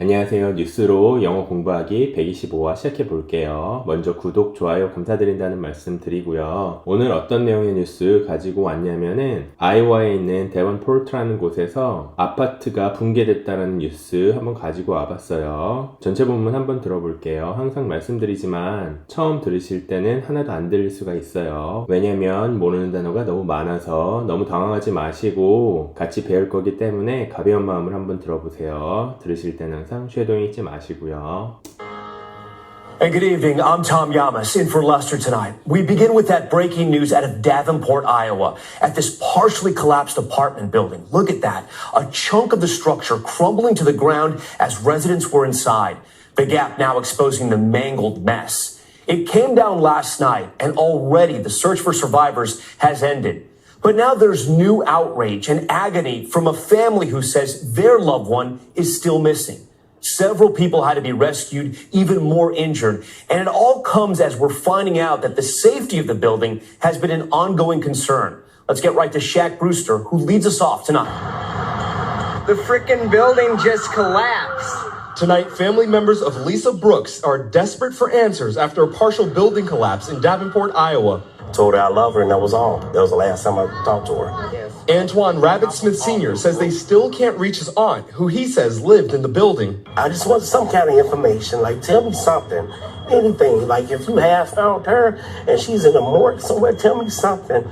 안녕하세요. 뉴스로 영어 공부하기 125화 시작해 볼게요. 먼저 구독, 좋아요 감사드린다는 말씀 드리고요. 오늘 어떤 내용의 뉴스 가지고 왔냐면은 아이오와에 있는 데번포트라는 곳에서 아파트가 붕괴됐다는 뉴스 한번 가지고 와봤어요. 전체 본문 한번 들어볼게요. 항상 말씀드리지만 처음 들으실 때는 하나도 안 들릴 수가 있어요. 왜냐면 모르는 단어가 너무 많아서 너무 당황하지 마시고 같이 배울 거기 때문에 가벼운 마음을 한번 들어보세요. 들으실 때는 항상 쉐도잉 잊지 마시고요. And good evening. I'm Tom Yamas in for Lester tonight. We begin with that breaking news out of Davenport, Iowa, at this partially collapsed apartment building. Look at that. A chunk of the structure crumbling to the ground as residents were inside. The gap now exposing the mangled mess. It came down last night and already the search for survivors has ended. But now there's new outrage and agony from a family who says their loved one is still missing. Several people had to be rescued, even more injured. And it all comes as we're finding out that the safety of the building has been an ongoing concern. Let's get right to Shaq Brewster, who leads us off tonight. The frickin' building just collapsed. Tonight, family members of Lisa Brooks are desperate for answers after a partial building collapse in Davenport, Iowa. Told her I love her, and that was all. That was the last time I talked to her. Antoine Rabbit Smith Sr. says they still can't reach his aunt, who he says lived in the building. I just want some kind of information. Like, tell me something. Anything. Like, if you have found her and she's in a morgue somewhere, tell me something.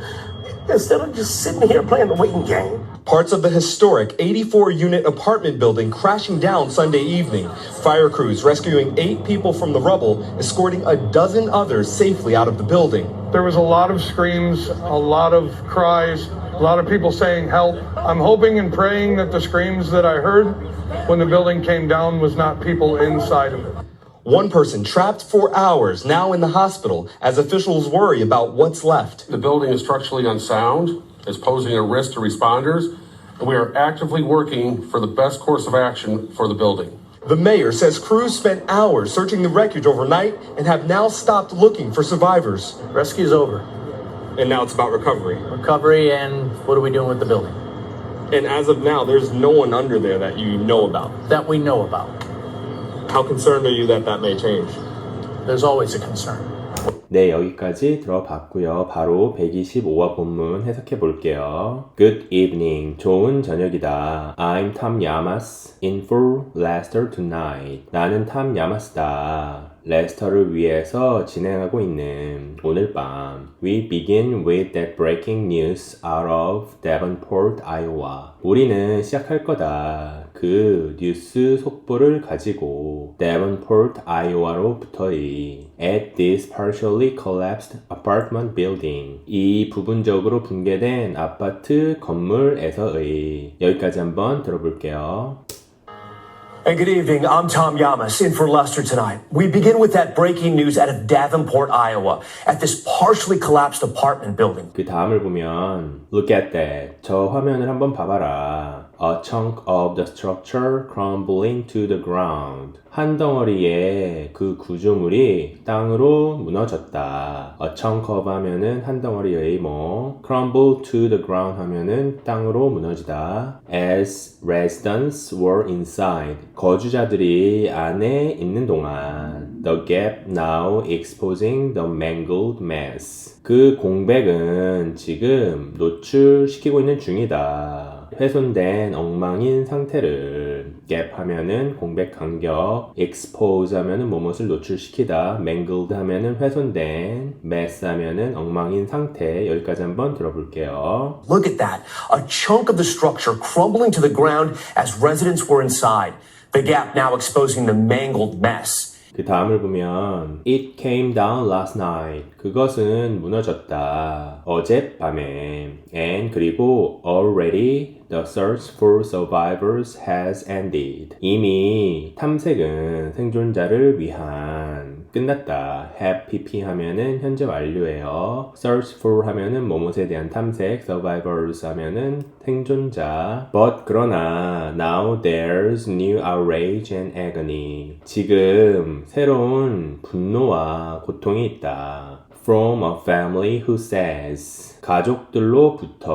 Instead of just sitting here playing the waiting game. Parts of the historic 84 unit apartment building crashing down Sunday evening. Fire crews rescuing eight people from the rubble, escorting a dozen others safely out of the building. There was a lot of screams, a lot of cries, a lot of people saying help. I'm hoping and praying that the screams that I heard when the building came down was not people inside of it. One person trapped for hours, now in the hospital, as officials worry about what's left. The building is structurally unsound, is posing a risk to responders, and we are actively working for the best course of action for the building. The mayor says crews spent hours searching the wreckage overnight and have now stopped looking for survivors. Rescue's over. And now it's about recovery. Recovery and what are we doing with the building? And as of now, there's no one under there that you know about. That we know about. How concerned are you that that may change? There's always a concern. 네, 여기까지 들어봤고요. 바로 125화 본문 해석해 볼게요. Good evening. 좋은 저녁이다. I'm Tom Yamas. In for Leicester tonight. 나는 탐 야마스다. 레스터를 위해서 진행하고 있는 오늘 밤. We begin with that breaking news out of Davenport, Iowa. 우리는 시작할 거다. 그 뉴스 속보를 가지고 Davenport, Iowa로부터의 at this partially collapsed apartment building 이 부분적으로 붕괴된 아파트 건물에서의 여기까지 한번 들어볼게요. And good evening. I'm Tom Yamas in for Lester tonight. We begin with that breaking news out of Davenport, Iowa, at this partially collapsed apartment building. 그 다음을 보면 Look at that. 저 화면을 한번 봐봐라. A chunk of the structure crumbling to the ground. 한 덩어리의 그 구조물이 땅으로 무너졌다. A chunk of 하면은 한 덩어리의 뭐 crumble to the ground 하면은 땅으로 무너지다. As residents were inside. 거주자들이 안에 있는 동안 The gap now exposing the mangled mess. 그 공백은 지금 노출시키고 있는 중이다. 훼손된 엉망인 상태를 gap 하면은 공백 간격, expose 하면은 뭐뭇을 노출시키다, mangled 하면은 훼손된, mess 하면은 엉망인 상태. 여기까지 한번 들어볼게요. Look at that. A chunk of the structure crumbling to the ground as residents were inside. The gap now exposing the mangled mess. 그 다음을 보면 It came down last night. 그것은 무너졌다. 어젯밤에. And 그리고 already the search for survivors has ended. 이미 탐색은 생존자를 위한 끝났다. have pp 하면은 현재 완료예요. search for 하면은 뭐뭇에 대한 탐색, survivors 하면은 생존자. But 그러나 now there's new outrage and agony. 지금 새로운 분노와 고통이 있다. From a family who says 가족들로부터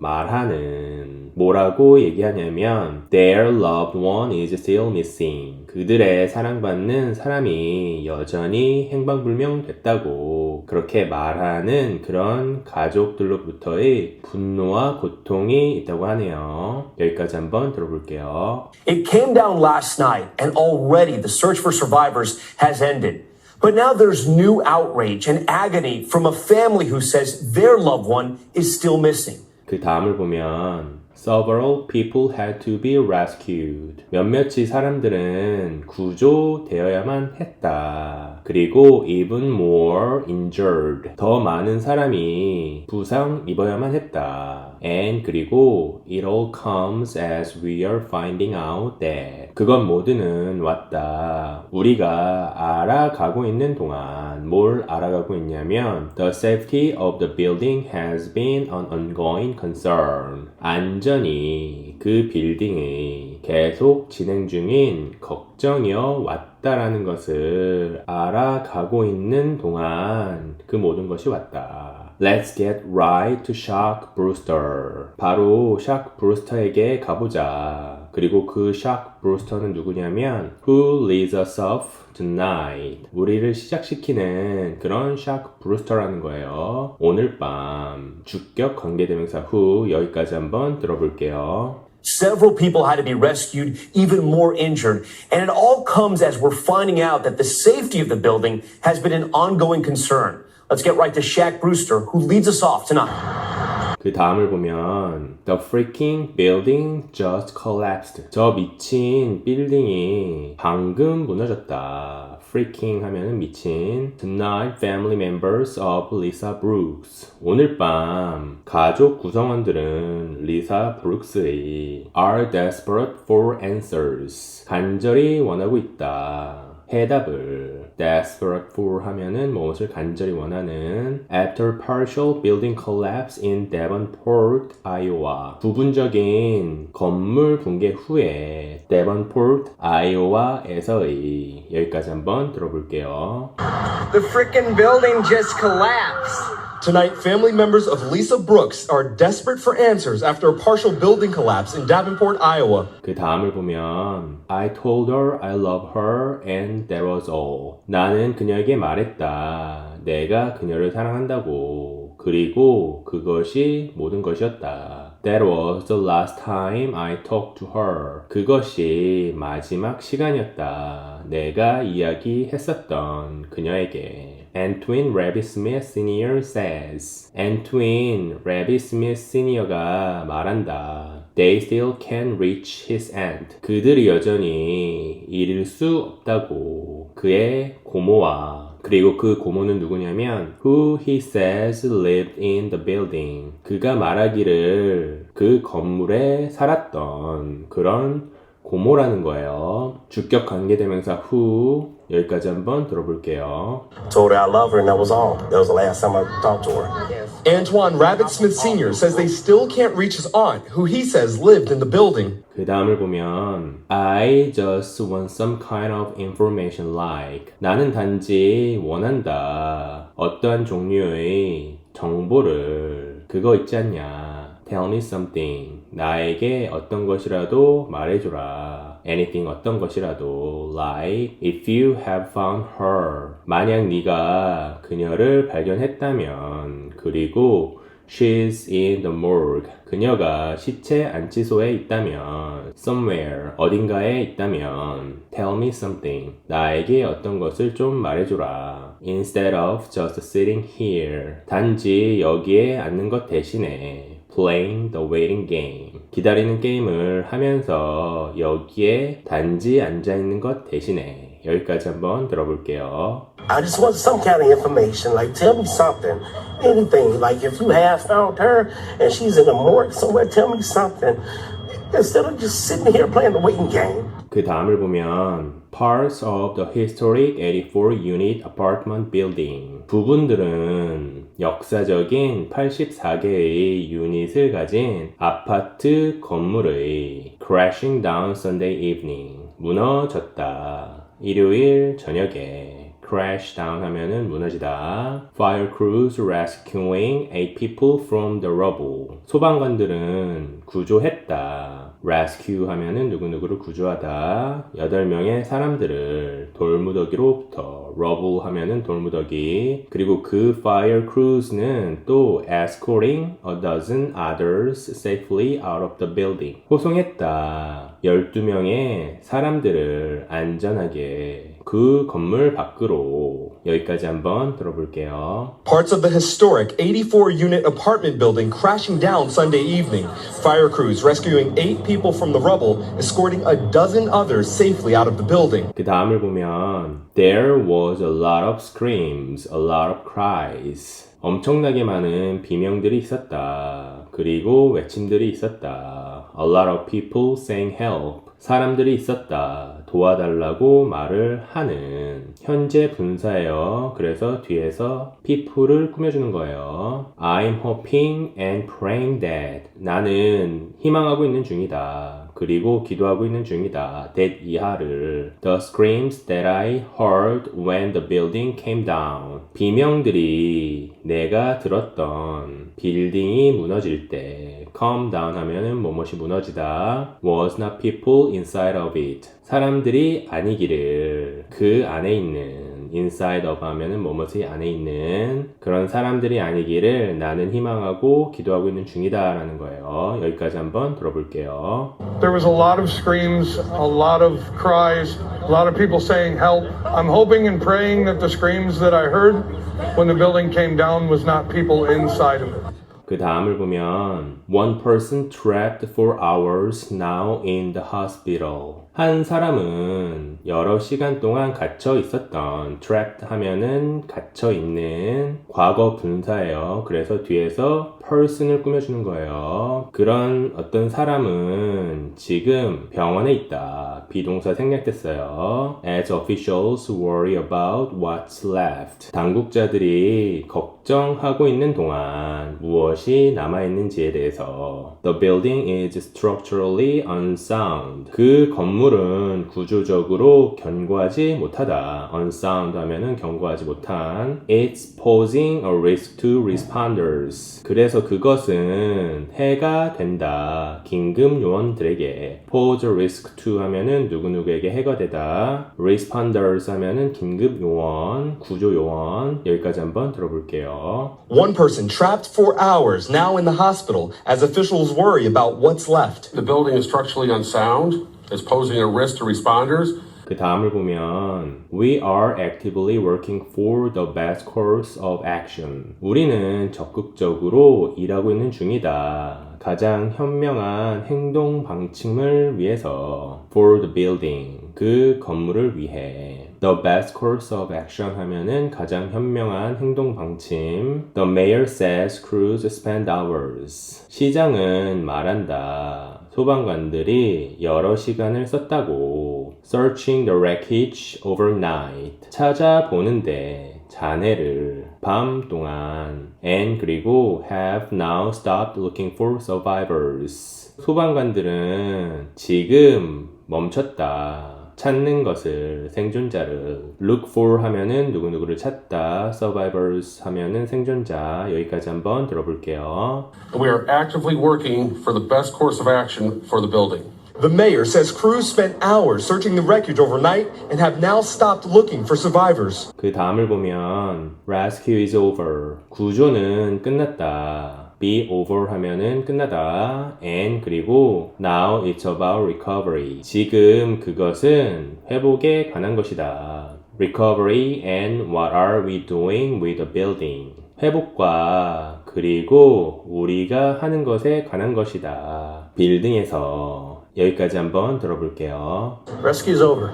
말하는 뭐라고 얘기하냐면 their loved one is still missing 그들의 사랑받는 사람이 여전히 행방불명됐다고 그렇게 말하는 그런 가족들로부터의 분노와 고통이 있다고 하네요. 여기까지 한번 들어볼게요. It came down last night, and already the search for survivors has ended. But now there's new outrage and agony from a family who says their loved one is still missing. 그 다음을 보면 Several people had to be rescued. 몇몇이 사람들은 구조되어야만 했다. 그리고 even more injured. 더 많은 사람이 부상 입어야만 했다. And 그리고 it all comes as we are finding out that. 그것 모두는 왔다. 우리가 알아가고 있는 동안 뭘 알아가고 있냐면 the safety of the building has been an ongoing concern. 안전이 그 빌딩의 계속 진행 중인 걱정이어 왔다라는 것을 알아가고 있는 동안 그 모든 것이 왔다. Let's get right to Shock Brewster. 바로 샥 브루스터에게 가보자. 그리고 그샥 브루스터는 누구냐면 Who leads us off tonight? 우리를 시작시키는 그런 샥 브루스터라는 거예요. 오늘 밤 주격 관계대명사 후 여기까지 한번 들어볼게요. Several people had to be rescued, even more injured. And it all comes as we're finding out that the safety of the building has been an ongoing concern. Let's get right to Shaq Brewster, who leads us off tonight. 그 다음을 보면 The freaking building just collapsed. 저 미친 빌딩이 방금 무너졌다. freaking 하면은 미친. Tonight family members of Lisa Brooks. 오늘 밤 가족 구성원들은 리사 브룩스의 are desperate for answers. 간절히 원하고 있다. 해답을 desperate for 하면은 무엇을 간절히 원하는 after partial building collapse in Devonport, Iowa 부분적인 건물 붕괴 후에 Devonport, Iowa에서의 여기까지 한번 들어볼게요. The frickin' building just collapsed. Tonight, family members of Lisa Brooks are desperate for answers after a partial building collapse in Davenport, Iowa. 그 다음을 보면 I told her I love her and that was all. 나는 그녀에게 말했다. 내가 그녀를 사랑한다고. 그리고 그것이 모든 것이었다. That was the last time I talked to her. 그것이 마지막 시간이었다. 내가 이야기했었던 그녀에게. Antwin Rabbit Smith Sr. says. Antwin Rabbit Smith Sr.가 말한다. They still can reach his end. 그들이 여전히 이룰 수 없다고. 그의 고모와 그리고 그 고모는 누구냐면 who he says lived in the building. 그가 말하기를 그 건물에 살았던 그런 고모라는 거예요. 주격 관계대명사 who 여기까지 한번 들어볼게요. Told her I love her, and that was all. That was the last time I talked to her. Antoine Rabbit Smith Sr. says they still can't reach his aunt, who he says lived in the building. 그 다음을 보면 I just want some kind of information like 나는 단지 원한다 어떠한 종류의 정보를 그거 있지 않냐 Tell me something 나에게 어떤 것이라도 말해줘라 anything 어떤 것이라도 like if you have found her 만약 네가 그녀를 발견했다면 그리고 She's in the morgue. 그녀가 시체 안치소에 있다면 somewhere 어딘가에 있다면 tell me something. 나에게 어떤 것을 좀 말해줘라. Instead of just sitting here. 단지 여기에 앉는 것 대신에 playing the waiting game. 기다리는 게임을 하면서 여기에 단지 앉아 있는 것 대신에 여기까지 한번 들어볼게요. I just want some kind of information, like tell me something, anything. Like if you have found her and she's in a morgue somewhere, tell me something. Instead of just sitting here playing the waiting game. 그 다음을 보면 parts of the historic 84 unit apartment building 부분들은 역사적인 84개의 유닛을 가진 아파트 건물의 crashing down Sunday evening 무너졌다 일요일 저녁에 crash down 하면은 무너지다. fire crews rescuing eight people from the rubble. 소방관들은 구조했다. Rescue 하면은 누구누구를 구조하다. 8명의 사람들을 돌무더기로부터 rubble 하면은 돌무더기. 그리고 그 fire crews는 또 escorting a dozen others safely out of the building. 호송했다. 12명의 사람들을 안전하게 그 건물 밖으로 여기까지 한번 들어볼게요. Parts of the historic 84 unit apartment building crashing down Sunday evening. Fire crews rescuing eight people from the rubble, escorting a dozen others safely out of the building. 그 다음을 보면 There was a lot of screams, a lot of cries. 엄청나게 많은 비명들이 있었다. 그리고 외침들이 있었다. A lot of people saying help. 사람들이 있었다. 도와달라고 말을 하는 현재 분사예요. 그래서 뒤에서 people을 꾸며주는 거예요. I'm hoping and praying that 나는 희망하고 있는 중이다. 그리고 기도하고 있는 중이다. that 이하를 the screams that I heard when the building came down 비명들이 내가 들었던 빌딩이 무너질 때 come down 하면은 뭐뭇이 무너지다 was not people inside of it 사람들이 아니기를 그 안에 있는 inside of 하면은 뭐뭇이 안에 있는 그런 사람들이 아니기를 나는 희망하고 기도하고 있는 중이다라는 거예요. 여기까지 한번 들어볼게요. There was a lot of screams, a lot of cries, a lot of people saying help. I'm hoping and praying that the screams that I heard when the building came down was not people inside of it. 그 다음을 보면 one person trapped for hours now in the hospital. 한 사람은 여러 시간 동안 갇혀 있었던 trapped 하면은 갇혀 있는 과거 분사예요. 그래서 뒤에서 person을 꾸며주는 거예요. 그런 어떤 사람은 지금 병원에 있다. 비동사 생략됐어요. As officials worry about what's left. 당국자들이 걱정하고 있는 동안 무엇 이 남아있는지에 대해서 The building is structurally unsound. 그 건물은 구조적으로 견고하지 못하다. unsound 하면은 견고하지 못한. It's posing a risk to responders. 그래서 그것은 해가 된다. 긴급 요원들에게. pose risk to 하면은 누구누구에게 해가 되다. responders 하면은 긴급 요원, 구조 요원. 여기까지 한번 들어볼게요. One person trapped for hours now in the hospital as officials worry about what's left. The building is structurally unsound, is posing a risk to responders, 그 다음을 보면 We are actively working for the best course of action. 우리는 적극적으로 일하고 있는 중이다. 가장 현명한 행동 방침을 위해서 for the building 그 건물을 위해 The best course of action 하면은 가장 현명한 행동 방침 The mayor says crews spend hours 시장은 말한다 소방관들이 여러 시간을 썼다고 searching the wreckage overnight 찾아보는데 잔해를 밤 동안 and 그리고 have now stopped looking for survivors 소방관들은 지금 멈췄다 찾는 것을 생존자를 look for 하면은 누구누구를 찾다 survivors 하면은 생존자 여기까지 한번 들어볼게요 we are actively working for the best course of action for the building. The mayor says crews spent hours searching the wreckage overnight and have now stopped looking for survivors. 그 다음을 보면 rescue is over 구조는 끝났다 be over 하면은 끝나다 and 그리고 now it's about recovery 지금 그것은 회복에 관한 것이다 recovery and what are we doing with the building 회복과 그리고 우리가 하는 것에 관한 것이다 빌딩에서 여기까지 한번 들어볼게요 Rescue's over.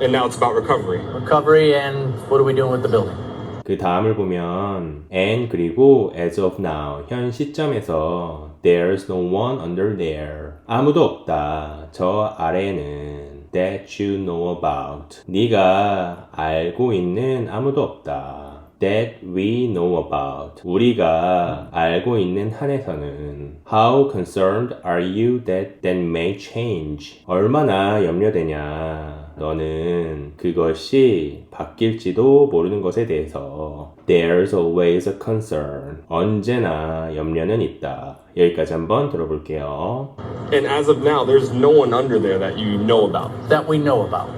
And now it's about recovery. Recovery and what are we doing with the building? 그 다음을 보면 and 그리고 as of now 현 시점에서 there's no one under there 아무도 없다 저 아래에는 that you know about 네가 알고 있는 아무도 없다 that we know about 우리가 알고 있는 한에서는 how concerned are you that that may change 얼마나 염려되냐 너는 그것이 바뀔지도 모르는 것에 대해서 There's always a concern. 언제나 염려는 있다. 여기까지 한번 들어볼게요. And as of now, there's no one under there that you know about. That we know about.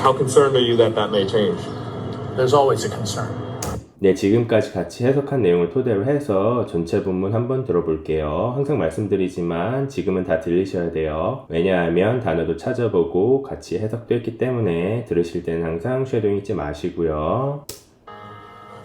How concerned are you that that may change? There's always a concern. 네, 지금까지 같이 해석한 내용을 토대로 해서 전체 본문 한번 들어볼게요. 항상 말씀드리지만 지금은 다 들리셔야 돼요. 왜냐하면 단어도 찾아보고 같이 해석도 했기 때문에 들으실 때는 항상 쉐도잉 잊지 마시고요.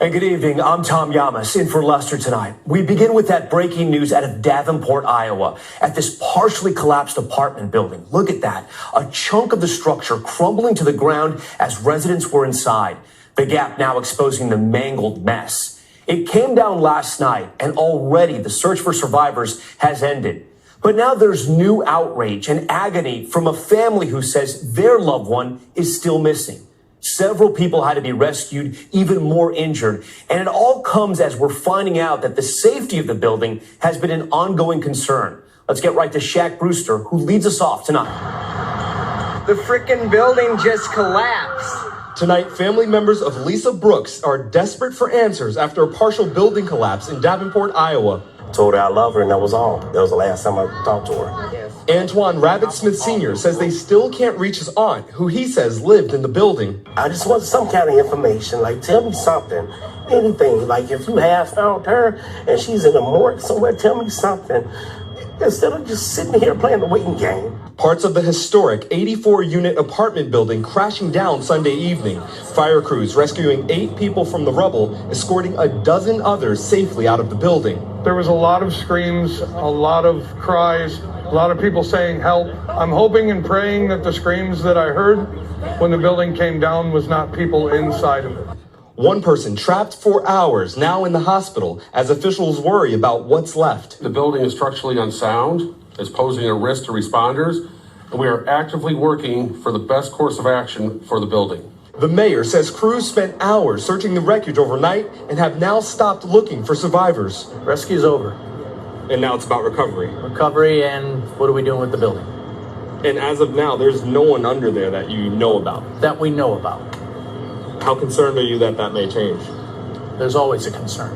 And good evening. I'm Tom Yamas in for Lester tonight. We begin with that breaking news out of Davenport, Iowa, at this partially collapsed apartment building. Look at that. A chunk of the structure crumbling to the ground as residents were inside. The gap now exposing the mangled mess. It came down last night and already the search for survivors has ended. But now there's new outrage and agony from a family who says their loved one is still missing. Several people had to be rescued, even more injured. And it all comes as we're finding out that the safety of the building has been an ongoing concern. Let's get right to Shaq Brewster, who leads us off tonight. The frickin' building just collapsed. Tonight, family members of Lisa Brooks are desperate for answers after a partial building collapse in Davenport, Iowa. Told her I love her, and that was all. That was the last time I talked to her. Antoine Rabbit Smith Sr. says they still can't reach his aunt, who he says lived in the building. I just want some kind of information. Like, tell me something. Anything. Like, if you have found her and she's in a morgue somewhere, tell me something. Instead of just sitting here playing the waiting game. Parts of the historic 84 unit apartment building crashing down Sunday evening. Fire crews rescuing eight people from the rubble, escorting a dozen others safely out of the building. There was a lot of screams, a lot of cries, a lot of people saying help. I'm hoping and praying that the screams that I heard when the building came down was not people inside of it. One person trapped for hours, now in the hospital, as officials worry about what's left. The building is structurally unsound, is posing a risk to responders, and we are actively working for the best course of action for the building. The mayor says crews spent hours searching the wreckage overnight and have now stopped looking for survivors. Rescue's over. And now it's about recovery. Recovery and what are we doing with the building? And as of now, there's no one under there that you know about. That we know about. How concerned are you that that may change? There's always a concern.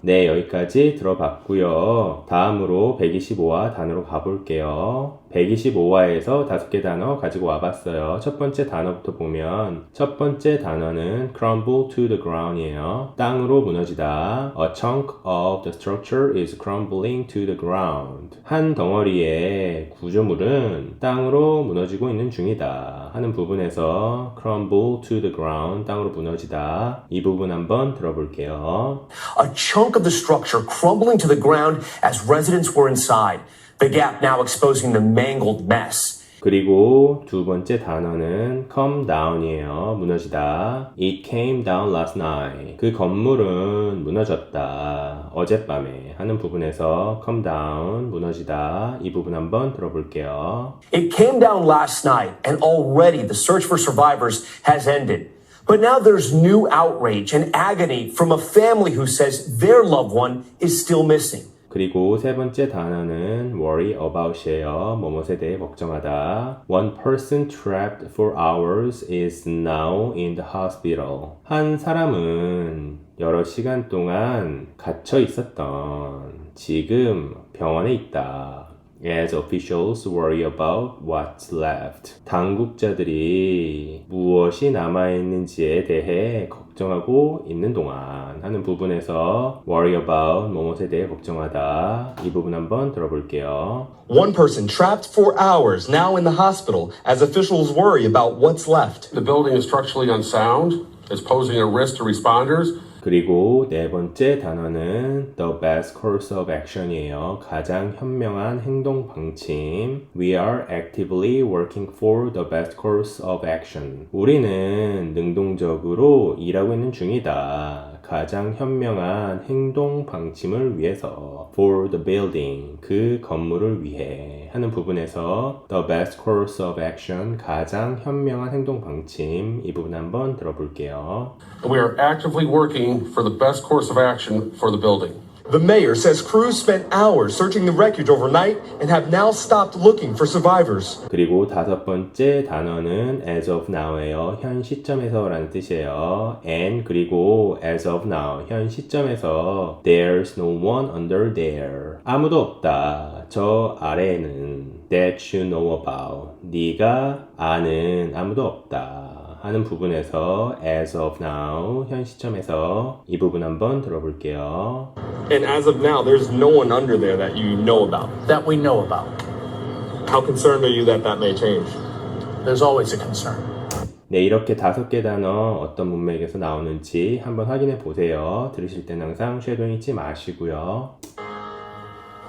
네, 여기까지 들어봤고요. 다음으로 125화 단어로 가볼게요. 125화에서 다섯 개 단어 가지고 와봤어요. 첫 번째 단어부터 보면 첫 번째 단어는 crumble to the ground이에요. 땅으로 무너지다. A chunk of the structure is crumbling to the ground. 한 덩어리의 구조물은 땅으로 무너지고 있는 중이다. 하는 부분에서 crumble to the ground, 땅으로 무너지다. 이 부분 한번 들어볼게요. A chunk of the structure crumbling to the ground as residents were inside. The gap now exposing the mangled mess. 그리고 두 번째 단어는 come down이에요. 무너지다. It came down last night. 그 건물은 무너졌다. 어젯밤에 하는 부분에서 come down, 무너지다. 이 부분 한번 들어볼게요. It came down last night and already the search for survivors has ended. But now there's new outrage and agony from a family who says their loved one is still missing. 그리고 세 번째 단어는 worry about이에요. 뭐뭇에 대해 걱정하다. One person trapped for hours is now in the hospital. 한 사람은 여러 시간 동안 갇혀 있었던 지금 병원에 있다. As officials worry about what's left. 당국자들이 무엇이 남아있는지에 대해 걱정하 고 있는 동안 하는 부분에서 worry about 무엇에 대해 걱정하다. 이 부분 한번 들어볼게요. One person trapped for hours, now in the hospital, as officials worry about what's left. The building is structurally unsound, is posing a risk to responders, 그리고 네 번째 단어는 the best course of action이에요. 가장 현명한 행동 방침. We are actively working for the best course of action. 우리는 능동적으로 일하고 있는 중이다. 가장 현명한 행동 방침을 위해서 for the building 그 건물을 위해 하는 부분에서 the best course of action 가장 현명한 행동 방침 이 부분 한번 들어볼게요. we are actively working for the best course of action for the building. The mayor says crews spent hours searching the wreckage overnight and have now stopped looking for survivors. 그리고 다섯 번째 단어는 as of now예요. 현 시점에서라는 뜻이에요. and 그리고 as of now 현 시점에서 there's no one under there. 아무도 없다. 저 아래에는 that you know about. 네가 아는 아무도 없다. 하는 부분에서 as of now 현 시점에서 이 부분 한번 들어볼게요. And as of now, there's no one under there that you know about. That we know about. How concerned are you that that may change? There's always a concern. 네, 이렇게 다섯 개 단어 어떤 문맥에서 나오는지 한번 확인해 보세요. 들으실 땐 항상 쉐도잉 잊지 마시고요.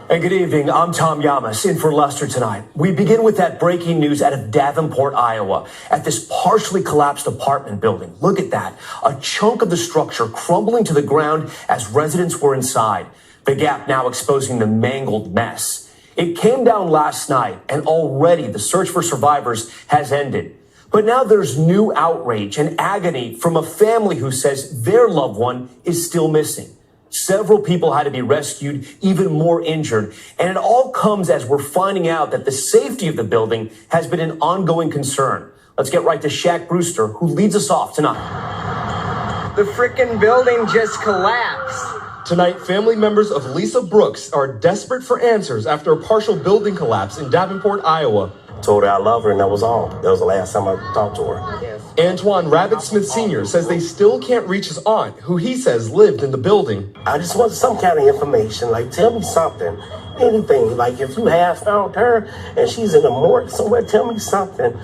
And good evening. I'm Tom Yamas in for Lester tonight. We begin with that breaking news out of Davenport, Iowa, at this partially collapsed apartment building. Look at that. A chunk of the structure crumbling to the ground as residents were inside. The gap now exposing the mangled mess. It came down last night and already the search for survivors has ended. But now there's new outrage and agony from a family who says their loved one is still missing. Several people had to be rescued, even more injured. And it all comes as we're finding out that the safety of the building has been an ongoing concern. Let's get right to Shaq Brewster, who leads us off tonight. The frickin' building just collapsed. Tonight, family members of Lisa Brooks are desperate for answers after a partial building collapse in Davenport, Iowa. Told her I love her, and that was all. That was the last time I talked to her. Yes. Antoine Rabbit Smith Sr. says they still can't reach his aunt, who he says lived in the building. I just want some kind of information. Like, tell me something. Anything. Like, if you have found her and she's in a morgue somewhere, tell me something.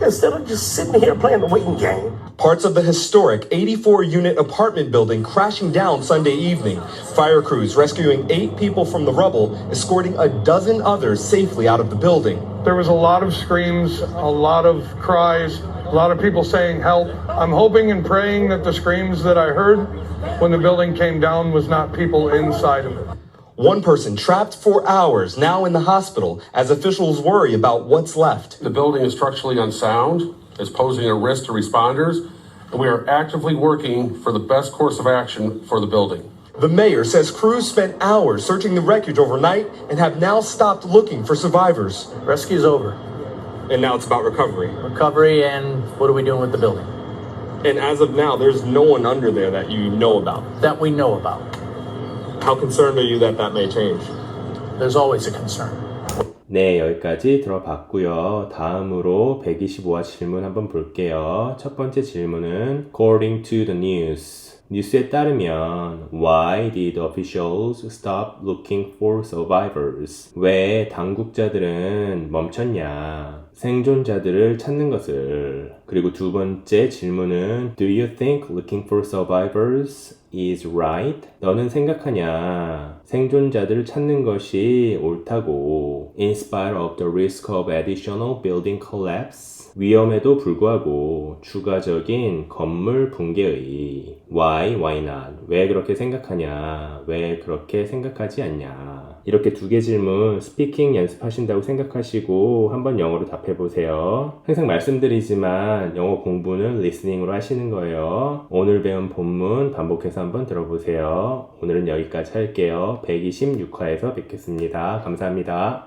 Instead of just sitting here playing the waiting game. Parts of the historic 84 unit apartment building crashing down Sunday evening. Fire crews rescuing eight people from the rubble, escorting a dozen others safely out of the building. There was a lot of screams, a lot of cries, a lot of people saying help. I'm hoping and praying that the screams that I heard when the building came down was not people inside of it. One person trapped for hours, now in the hospital, as officials worry about what's left. The building is structurally unsound, is posing a risk to responders, and we are actively working for the best course of action for the building. The mayor says crews spent hours searching the wreckage overnight and have now stopped looking for survivors. Rescue's over And now it's about recovery. Recovery and what are we doing with the building? And as of now, there's no one under there that you know about. That we know about. How concerned are you that that may change? There's always a concern. 네, 여기까지 들어봤고요. 다음으로 125화 질문 한번 볼게요. 첫 번째 질문은 According to the news. 뉴스에 따르면 Why did officials stop looking for survivors? 왜 당국자들은 멈췄냐? 생존자들을 찾는 것을. 그리고 두 번째 질문은 Do you think looking for survivors is right? 너는 생각하냐? 생존자들을 찾는 것이 옳다고. In spite of the risk of additional building collapse. 위험에도 불구하고 추가적인 건물 붕괴의 why, why not? 왜 그렇게 생각하냐? 왜 그렇게 생각하지 않냐? 이렇게 두 개 질문 스피킹 연습하신다고 생각하시고 한번 영어로 답해 보세요. 항상 말씀드리지만 영어 공부는 리스닝으로 하시는 거예요. 오늘 배운 본문 반복해서 한번 들어보세요. 오늘은 여기까지 할게요. 126화에서 뵙겠습니다. 감사합니다.